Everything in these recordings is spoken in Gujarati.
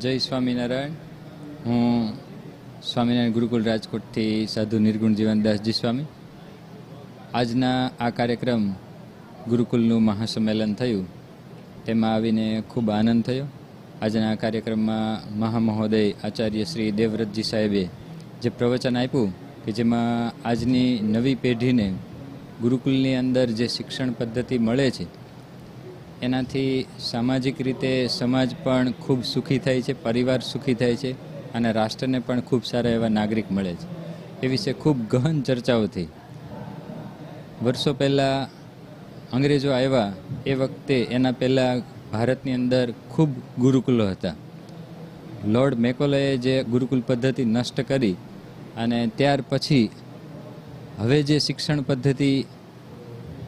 જય સ્વામિનારાયણ. હું સ્વામિનારાયણ ગુરુકુલ રાજકોટથી સાધુ નિર્ગુણ જીવનદાસજી સ્વામી. આજના આ કાર્યક્રમ ગુરુકુલનું મહાસંમેલન થયું. તેમાં આવીને ખૂબ આનંદ થયો. આજના આ કાર્યક્રમમાં મહામહોદય આચાર્ય શ્રી દેવવ્રતજી સાહેબે જે પ્રવચન આપ્યું કે જેમાં આજની નવી પેઢીને ગુરુકુલની અંદર જે શિક્ષણ પદ્ધતિ મળે છે એનાથી સામાજિક રીતે સમાજ પણ ખૂબ સુખી થાય છે, પરિવાર સુખી થાય છે અને રાષ્ટ્રને પણ ખૂબ સારા એવા નાગરિક મળે છે. એ વિશે ખૂબ ગહન ચર્ચાઓ થઈ વર્ષો પહેલાં અંગ્રેજો આવ્યા, એ વખતે એના પહેલાં ભારતની અંદર ખૂબ ગુરુકુલો હતા. લોર્ડ મેકોલોએ જે ગુરુકુલ પદ્ધતિ નષ્ટ કરી અને ત્યાર પછી હવે જે શિક્ષણ પદ્ધતિ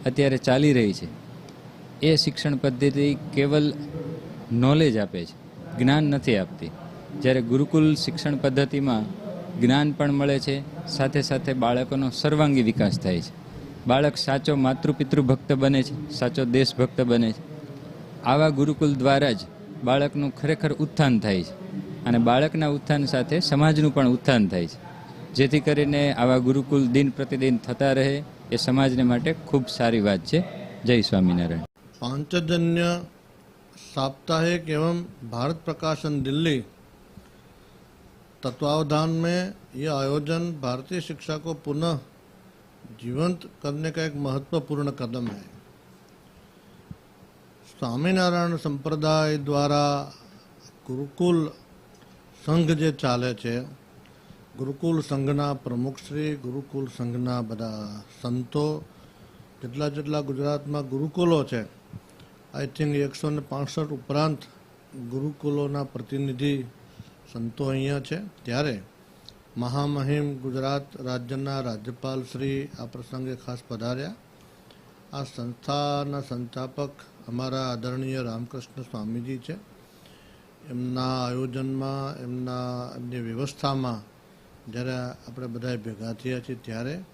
અત્યારે ચાલી રહી છે એ શિક્ષણ પદ્ધતિ કેવલ નોલેજ આપે છે, જ્ઞાન નથી આપતી. જ્યારે ગુરુકુલ શિક્ષણ પદ્ધતિમાં જ્ઞાન પણ મળે છે, સાથે સાથે બાળકોનો સર્વાંગી વિકાસ થાય છે. બાળક સાચો માતૃપિતૃ ભક્ત બને છે, સાચો દેશભક્ત બને છે. આવા ગુરુકુલ દ્વારા જ બાળકનું ખરેખર ઉત્થાન થાય છે અને બાળકના ઉત્થાન સાથે સમાજનું પણ ઉત્થાન થાય છે. જેથી કરીને આવા ગુરુકુલ દિન પ્રતિદિન થતા રહે, એ સમાજને માટે ખૂબ સારી વાત છે. જય સ્વામિનારાયણ. पांचजन्य साप्ताहिक एवं भारत प्रकाशन दिल्ली तत्वावधान में यह आयोजन भारतीय शिक्षा को पुनः जीवंत करने का एक महत्वपूर्ण कदम है સ્વામિનારાયણ સંપ્રદાય દ્વારા ગુરુકુલ સંઘ જે ચાલે છે ગુરુકુલ સંઘના પ્રમુખશ્રી ગુરુકુલ સંઘના બધા સંતો જેટલા જેટલા ગુજરાતમાં ગુરુકુલો છે આઈ થિંક એકસો ને પાસઠ ઉપરાંત ગુરુકુલોના પ્રતિનિધિ સંતો અહીંયા છે. ત્યારે મહામહિમ ગુજરાત રાજ્યના રાજ્યપાલ શ્રી આ પ્રસંગે ખાસ પધાર્યા. આ સંસ્થાના સંસ્થાપક અમારા આદરણીય રામકૃષ્ણ સ્વામીજી છે. એમના આયોજનમાં, એમના એમની વ્યવસ્થામાં જ્યારે આપણે બધા ભેગા થયા છીએ ત્યારે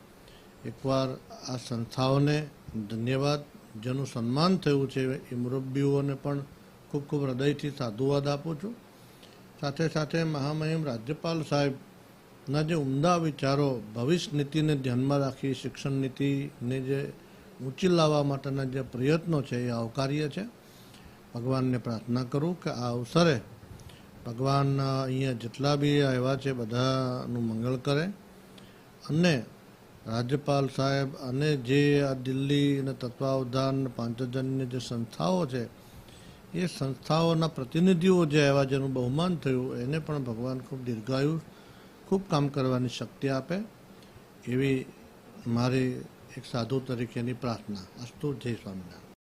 એકવાર આ સંસ્થાઓને ધન્યવાદ જેનું સન્માન થયું છે એ મુરબ્બીઓને પણ ખૂબ ખૂબ હૃદયથી સાધુવાદ આપું છું. સાથે સાથે મહામહિમ રાજ્યપાલ સાહેબના જે ઉમદા વિચારો, ભવિષ્ય નીતિને ધ્યાનમાં રાખી, શિક્ષણ નીતિને જે ઊંચી લાવવા માટેના જે પ્રયત્નો છે એ આવકાર્ય છે. ભગવાનને પ્રાર્થના કરું કે આ અવસરે ભગવાન અહીંયા જેટલા બી આવ્યા છે બધાનું મંગળ કરે. અને રાજ્યપાલ સાહેબ અને જે આ દિલ્હી અને તત્વાવધાન પાંચજન્ય જે સંસ્થાઓ છે, એ સંસ્થાઓના પ્રતિનિધિઓ જે આવ્યા જેનું બહુમાન થયું, એને પણ ભગવાન ખૂબ દીર્ઘાયુ, ખૂબ કામ કરવાની શક્તિ આપે એવી મારી એક સાધુ તરીકેની પ્રાર્થના. અસ્તુ જય સ્વામિનારાયણ.